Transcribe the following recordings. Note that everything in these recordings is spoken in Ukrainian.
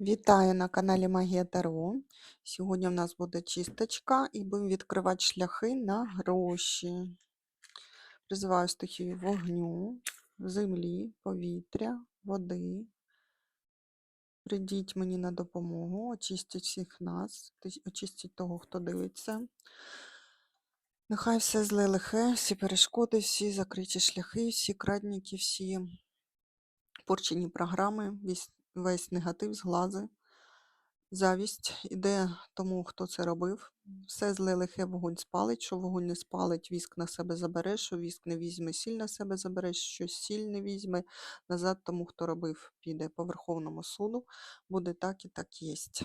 Вітаю на каналі Магія Таро. Сьогодні в нас буде чисточка і будемо відкривати шляхи на гроші. Призиваю стихію вогню, землі, повітря, води. Прийдіть мені на допомогу, очистіть всіх нас, очистіть того, хто дивиться. Нехай все зле лихе, всі перешкоди, всі закриті шляхи, всі крадніки, всі порчені програми, весь, негатив, зглази. Завість іде тому, хто це робив. Все зле лихе вогонь спалить, що вогонь не спалить, віск на себе забере, що віск не візьме, сіль на себе забере, що сіль не візьме, назад тому, хто робив, піде по Верховному суду. Буде так і так єсть.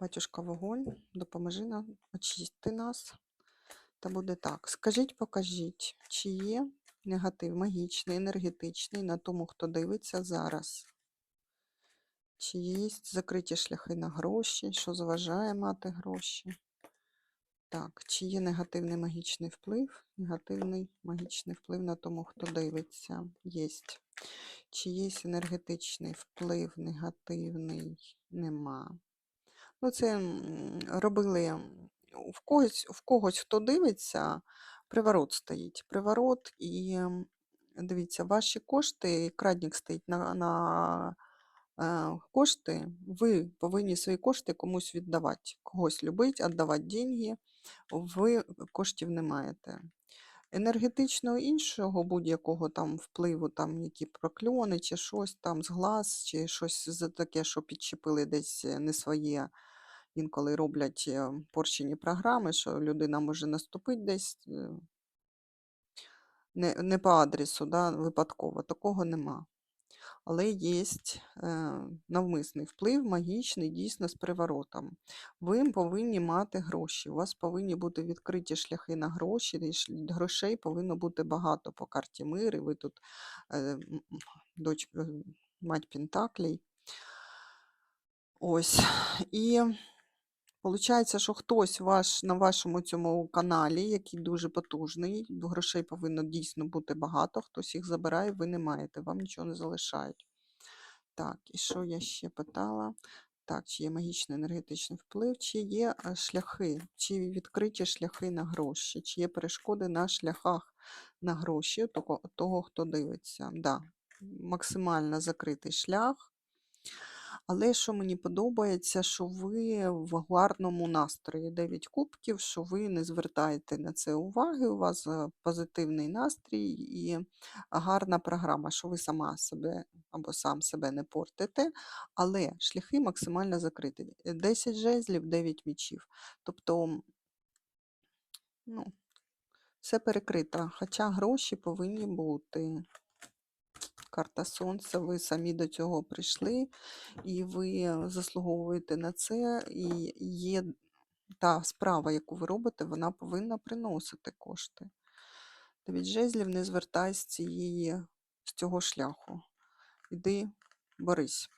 Батюшка вогонь, допоможи нам очисти нас. Та буде так. Скажіть, покажіть, чи є негатив магічний, енергетичний на тому, хто дивиться зараз. Чи є закриті шляхи на гроші, що заважає мати гроші? Так, чи є негативний магічний вплив? Негативний магічний вплив на тому, хто дивиться. Єсть. Чи є енергетичний вплив негативний? Нема. Ну, це робили в когось, в когось, хто дивиться, приворот стоїть. Приворот і дивіться, ваші кошти, крадник стоїть на, на е, кошти, ви повинні свої кошти комусь віддавати. Когось любить, віддавати деньги, ви коштів не маєте. Енергетичного іншого будь-якого там впливу, там які прокльони, чи щось там з глаз, чи щось за таке, що підчепили десь е, не своє. Інколи роблять е, порчені програми, що людина може наступити десь е, не, не по адресу, да, випадково. Такого нема. Але є е, навмисний вплив, магічний, дійсно з приворотом. Ви повинні мати гроші. У вас повинні бути відкриті шляхи на гроші, і грошей повинно бути багато по карті мир, і ви тут м- м, доч, е, мать Пентаклей. Ось. І Получається, що хтось ваш, на вашому цьому каналі, який дуже потужний, грошей повинно дійсно бути багато, хтось їх забирає, ви не маєте, вам нічого не залишають. Так, і що я ще питала? Так, чи є магічний енергетичний вплив, чи є е, шляхи, чи відкриті шляхи на гроші, чи є перешкоди на шляхах на гроші того, хто дивиться. Да, максимально закритий шлях. Але що мені подобається, що ви в гарному настрої 9 кубків, що ви не звертаєте на це уваги, у вас е, позитивний настрій і гарна програма, що ви сама себе або сам себе не портите, але шляхи максимально закриті. 10 жезлів, 9 мічів. Тобто, ну, все перекрито, хоча гроші повинні бути. Карта Сонця, ви самі до цього прийшли, і ви заслуговуєте на це. І є та справа, яку ви робите, вона повинна приносити кошти. Дев'ять жезлів не звертай з, цієї, з цього шляху. Іди, борись.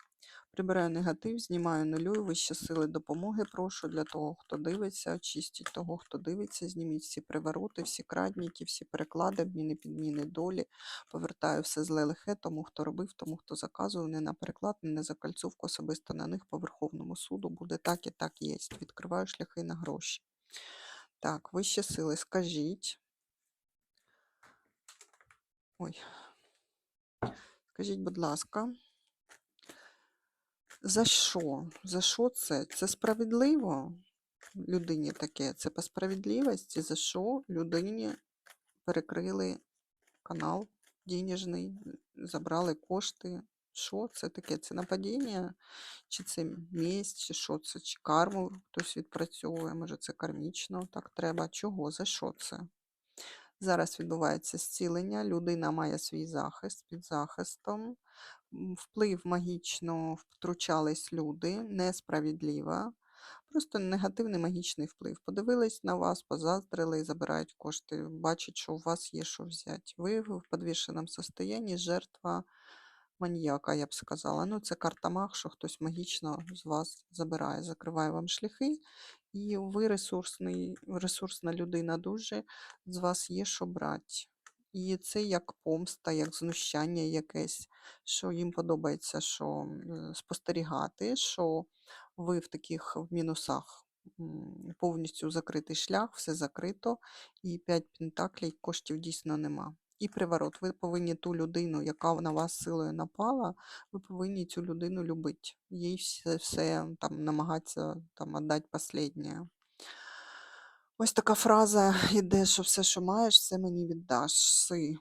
Прибираю негатив, знімаю нулю, вищі сили допомоги прошу для того, хто дивиться, очистіть того, хто дивиться, зніміть всі привороти, всі крадніки, всі переклади, обміни, підміни долі. Повертаю все зле лихе тому, хто робив, тому, хто заказував, не на переклад, не на закальцовку, особисто на них по Верховному суду. Буде так і так є. Відкриваю шляхи на гроші. Так, вищі сили, скажіть. Ой. Скажіть, будь ласка. За що? За що це? Це справедливо людині таке? Це по справедливості? За що людині перекрили канал денежний, забрали кошти? Що це таке? Це нападіння? Чи це месть, чи що це? Чи карму хтось відпрацьовує? Може, це кармічно так треба? Чого? За що це? Зараз відбувається зцілення, людина має свій захист під захистом. Вплив магічно втручались люди, несправедливо. Просто негативний магічний вплив. Подивились на вас, позаздрили і забирають кошти. Бачать, що у вас є що взяти. Ви в підвішеному стані жертва маніяка, я б сказала. Ну, це карта маг, що хтось магічно з вас забирає, закриває вам шляхи. І ви ресурсний, ресурсна людина дуже, з вас є що брати. І це як помста, як знущання якесь, що їм подобається, що спостерігати, що ви в таких в мінусах повністю закритий шлях, все закрито, і 5 пентаклей коштів дійсно нема. І приворот. Ви повинні ту людину, яка на вас силою напала, ви повинні цю людину любити. Їй все, все там намагатися там віддати останнє. Ось така фраза іде, що все, що маєш, все мені віддаш. Си.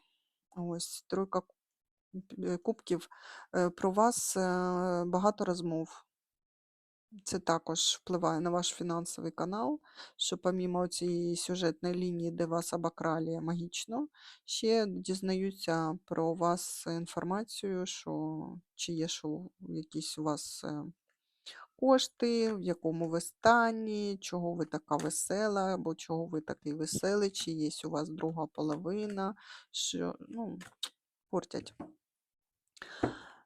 Ось тройка кубків. Е, Про вас е, багато розмов. Це також впливає на ваш фінансовий канал, що помімо цієї сюжетної лінії, де вас обокрали магічно, ще дізнаються про вас інформацію, що чи є що якісь у вас е, кошти, в якому ви стані, чого ви така весела, або чого ви такий веселий, чи є у вас друга половина, що ну, портять.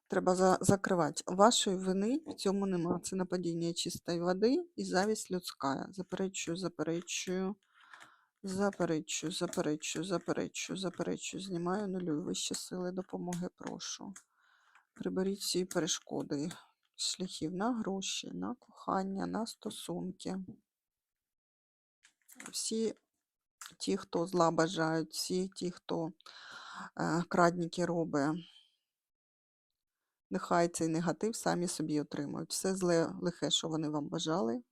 Треба за, закривати. Вашої вини в цьому нема. Це нападіння чистої води і завість людська. Заперечую, заперечую, заперечую, заперечую, заперечую, заперечую. Знімаю нулю. Вищі сили допомоги, прошу. Приберіть всі перешкоди шляхів на гроші, на кохання, на стосунки. Всі ті, хто зла бажають, всі ті, хто е, крадніки робить. Нехай цей негатив самі собі отримують. Все зле лихе, що вони вам бажали,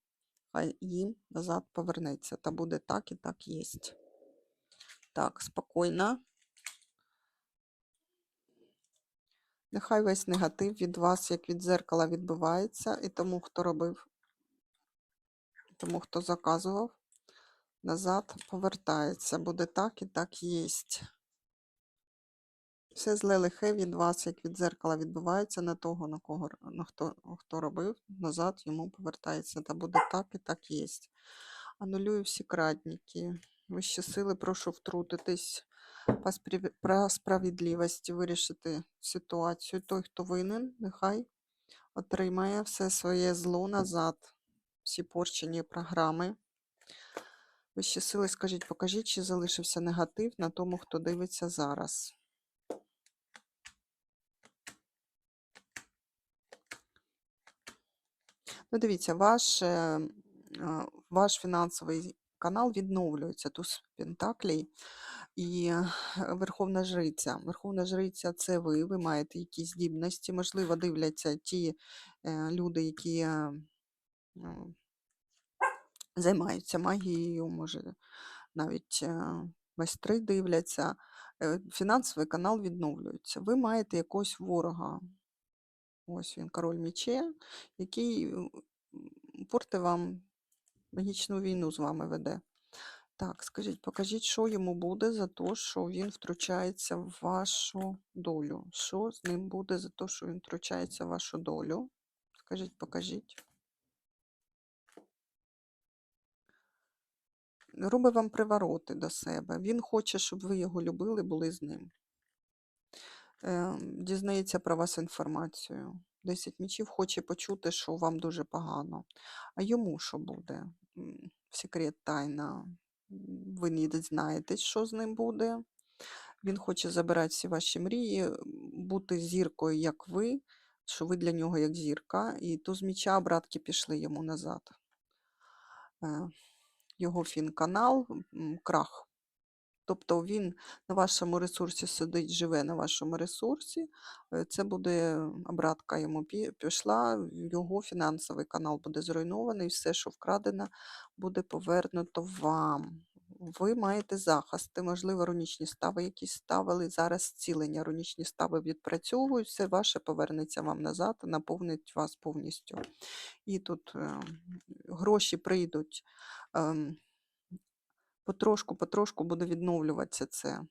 хай їм назад повернеться. Та буде так і так єсть. Так, спокійно. Нехай весь негатив від вас, як від дзеркала, відбивається, і тому, хто робив, тому, хто заказував, назад повертається. Буде так і так єсть. Все зле лихе від вас, як від дзеркала, відбувається на того, на кого на хто, хто робив, назад йому повертається. Та буде так і так єсть. Анулюю всі крадники. Вищі сили, прошу втрутитись по спрів- справедливості, вирішити ситуацію. Той, хто винен, нехай отримає все своє зло назад. Всі порчені програми. Вищі сили, скажіть, покажіть, чи залишився негатив на тому, хто дивиться зараз. Ну, дивіться, ваш, е, ваш фінансовий канал відновлюється. Туз Пентаклей і е, Верховна Жриця. Верховна Жриця це ви, ви маєте якісь здібності. Можливо, дивляться ті е, люди, які займаються магією, може, навіть майстри дивляться. Фінансовий канал відновлюється. Ви маєте якогось ворога. Ось він, король мече, який порти вам магічну війну з вами веде. Так, скажіть, покажіть, що йому буде за те, що він втручається в вашу долю. Що з ним буде за те, що він втручається в вашу долю? Скажіть, покажіть. Робить вам привороти до себе. Він хоче, щоб ви його любили, були з ним. Е, Дізнається про вас інформацію. Десять мічів хоче почути, що вам дуже погано. А йому що буде? Секрет тайна. Ви не дізнаєтесь, що з ним буде. Він хоче забирати всі ваші мрії, бути зіркою, як ви, що ви для нього як зірка, і то з міча обратки пішли йому назад. Е, Його фін-канал, крах. Тобто він на вашому ресурсі сидить, живе на вашому ресурсі. е, Це буде обратка йому пішла, його фінансовий канал буде зруйнований, все, що вкрадено, буде повернуто вам. Ви маєте захисти, можливо, рунічні стави якісь ставили. Зараз зцілення рунічні стави відпрацьовують, все ваше повернеться вам назад, наповнить вас повністю. І тут е, гроші прийдуть. ем, Потрошку, потрошку буде відновлюватися це.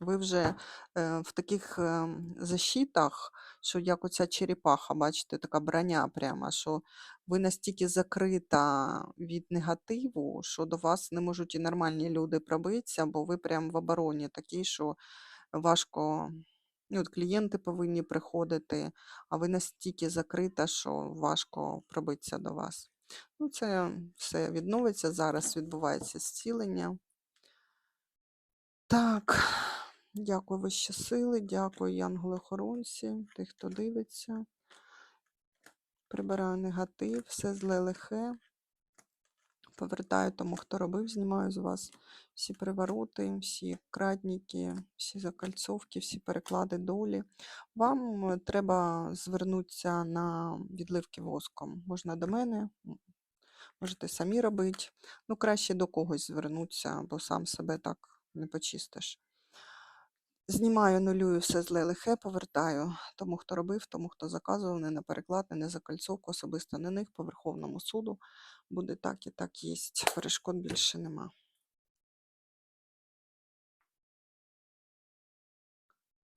Ви вже е, в таких е, защитах, що як оця черепаха, бачите, така броня прямо, що ви настільки закрита від негативу, що до вас не можуть і нормальні люди пробитися, бо ви прямо в обороні такі, що важко. Ну, от клієнти повинні приходити, а ви настільки закрита, що важко пробитися до вас. Ну, це все відновиться. Зараз відбувається зцілення. Так, Дякую вищі сили, дякую янголи-охоронці, тих, хто дивиться. Прибираю негатив, все зле лихе. Повертаю тому, хто робив, знімаю з вас всі привороти, всі крадніки, всі закальцовки, всі переклади долі. Вам е, треба звернутися на відливки воском. Можна до мене, можете самі робити. Ну, краще до когось звернутися, бо сам себе так не почистиш. Знімаю, нулюю все зле лихе, повертаю тому, хто робив, тому, хто заказував, не на переклад, не на закальцовку, особисто на них по Верховному суду. Буде так і так єсть. Перешкод більше нема.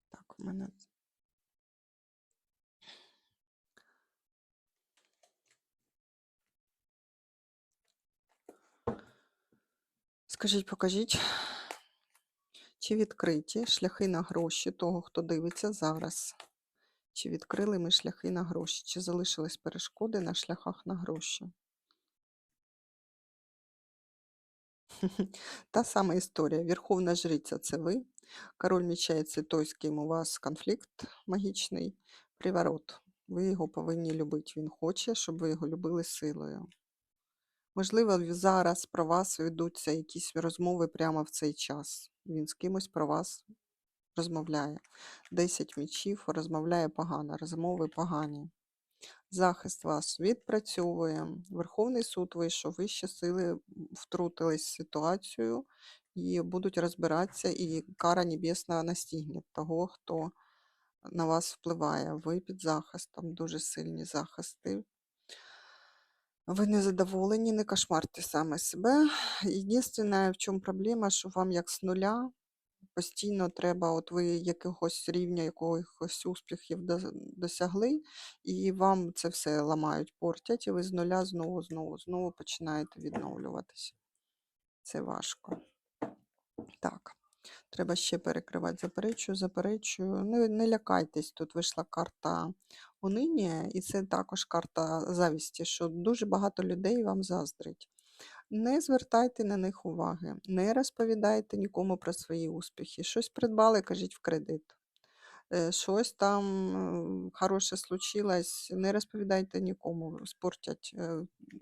Так, у мене. Скажіть, покажіть, чи відкриті шляхи на гроші того, хто дивиться зараз? Чи відкрили ми шляхи на гроші? Чи залишились перешкоди на шляхах на гроші? Та сама історія. Верховна жриця це ви. Король мечей це той, з ким у вас конфлікт магічний. Приворот. Ви його повинні любити. Він хоче, щоб ви його любили силою. Можливо, зараз про вас ведуться якісь розмови прямо в цей час. Він з кимось про вас розмовляє. Десять мічів розмовляє погано, розмови погані. Захист вас відпрацьовує. Верховний суд вийшов, вищі сили втрутились в ситуацію і будуть розбиратися, і кара небесна настигне того, хто на вас впливає. Ви під захистом, дуже сильні захисти. Ви не задоволені, не кошмарте саме себе. Єдине, в чому проблема, що вам як з нуля постійно треба, от ви якогось рівня, якогось успіхів досягли, і вам це все ламають, портять, і ви з нуля знову, знову, знову починаєте відновлюватися. Це важко. Так, треба ще перекривати. Заперечую, заперечую. Не, не лякайтесь, тут вийшла карта униння, і це також карта завісті, що дуже багато людей вам заздрить. Не звертайте на них уваги, не розповідайте нікому про свої успіхи. Щось придбали, кажіть в кредит. Е, Щось там хороше случилось, не розповідайте нікому, спортять. Е,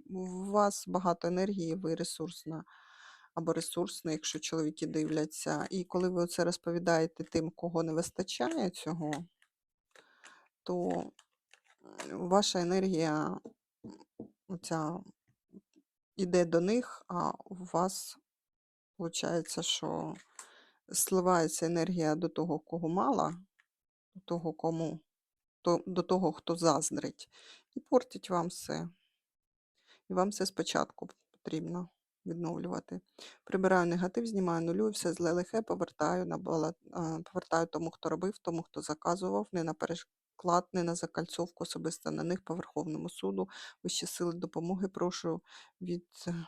У вас багато енергії, ви ресурсна або ресурсний, якщо чоловіки дивляться. І коли ви це розповідаєте тим, кого не вистачає цього, то ваша енергія оця іде до них, а у вас виходить, що сливається енергія до того, кого мало, до того, кому, до того, хто заздрить, і портить вам все. І вам все спочатку потрібно відновлювати. Прибираю негатив, знімаю нулю, все зле лихе, повертаю на повертаю тому, хто робив, тому, хто заказував, не на переклад, не на закальцовку, особисто на них по Верховному суду. Вищі сили допомоги прошу від е,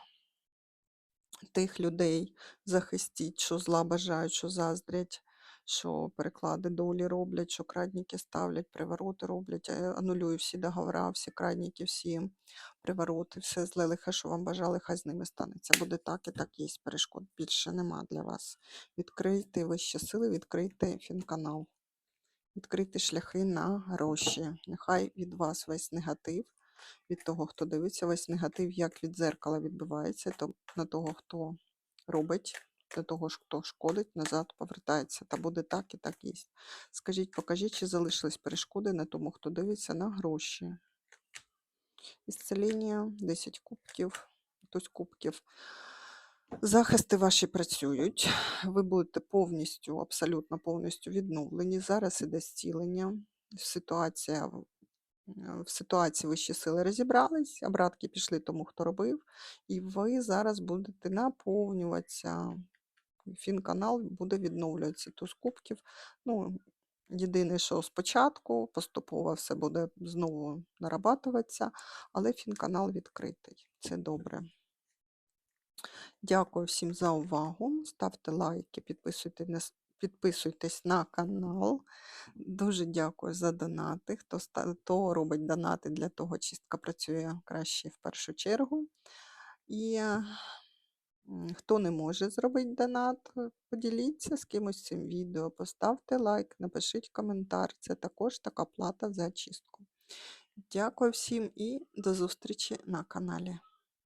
тих людей захистіть, що зла бажають, що заздрять, що переклади долі роблять, що крадніки ставлять, привороти роблять, е, анулюю всі договори, всі крадніки, всі привороти, все зле лихе, що вам бажали, хай з ними станеться. Буде так і так є. Перешкод більше нема для вас. Відкрийте вищі сили, відкрийте фінканал. Відкрийте шляхи на гроші. Нехай від вас весь негатив, від того, хто дивиться, весь негатив, як від дзеркала відбивається, то на того, хто робить, до того, ж, хто шкодить, назад повертається. Та буде так і так є. Скажіть, покажіть, чи залишились перешкоди на тому, хто дивиться на гроші. Ісцеління, 10 кубків, хтось кубків. Захисти ваші працюють. Ви будете повністю, абсолютно повністю відновлені. Зараз іде зцілення. Ситуація в- ситуації вищі сили розібрались, обратки пішли тому, хто робив, і ви зараз будете наповнюватися. Фінканал буде відновлюватися туз кубків. Ну, єдине, що спочатку поступово все буде знову нарабатуватися, але фінканал відкритий. Це добре. Дякую всім за увагу. Ставте лайки, підписуйтесь на канал. Дуже дякую за донати. Хто, хто робить донати для того, чистка працює краще в першу чергу. І Хто не може зробити донат, поділіться з кимось цим відео, поставте лайк, напишіть коментар. Це також така плата за очистку. Дякую всім і до зустрічі на каналі.